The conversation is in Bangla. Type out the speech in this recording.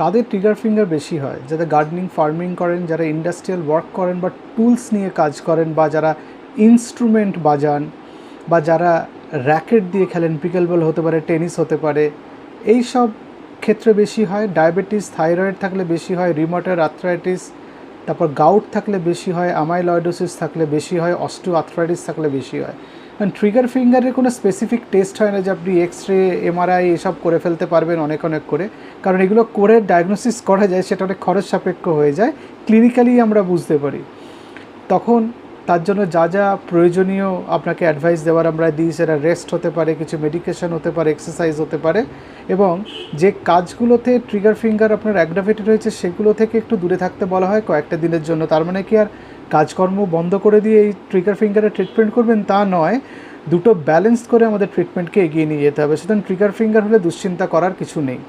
কাদের ট্রিগার ফিঙ্গার বেশি হয়? যারা গার্ডেনিং ফার্মিং করেন, যারা ইন্ডাস্ট্রিয়াল ওয়ার্ক করেন বা টুলস নিয়ে কাজ করেন বা যারা ইনস্ট্রুমেন্ট বাজান বা যারা র্যাকেট দিয়ে খেলেন পিকেল বল হতে পারে টেনিস হতে পারে এই সব ক্ষেত্রে বেশি হয়। ডায়াবেটিস থাইরয়েড থাকলে বেশি হয় রিমোটার আর্থ্রাইটিস তারপর গাউট থাকলে বেশি হয় আমাইলয়েডোসিস থাকলে বেশি হয় অস্টিও আর্থ্রাইটিস থাকলে বেশি হয়। কারণ ট্রিগার ফিঙ্গারের কোনো স্পেসিফিক টেস্ট হয় না যে আপনি এক্স রে এমআরআই এসব করে ফেলতে পারবেন অনেক অনেক করে। কারণ এগুলো করে ডায়াগনোসিস করা যায়, সেটা অনেক খরচ সাপেক্ষ হয়ে যায়। ক্লিনিক্যালি আমরা বুঝতে পারি। তখন তার জন্য যা যা প্রয়োজনীয় আপনাকে অ্যাডভাইস দেওয়ার আমরা দিই, সেটা রেস্ট হতে পারে, কিছু মেডিকেশন হতে পারে এক্সারসাইজ হতে পারে। এবং যে কাজগুলোতে ট্রিগার ফিঙ্গার আপনার অ্যাগ্রাভেটেড হয়েছে, সেগুলো থেকে একটু দূরে থাকতে বলা হয় কয়েকটা দিনের জন্য। তার মানে কি আর কাজকর্ম বন্ধ করে দিয়ে এই ট্রিগার ফিঙ্গারে ট্রিটমেন্ট করবেন তা নয়, দুটো ব্যালেন্স করে আমাদের ট্রিটমেন্টকে এগিয়ে নিয়ে যেতে হবে। সুতরাং ট্রিগার ফিঙ্গার হলে দুশ্চিন্তা করার কিছু নেই।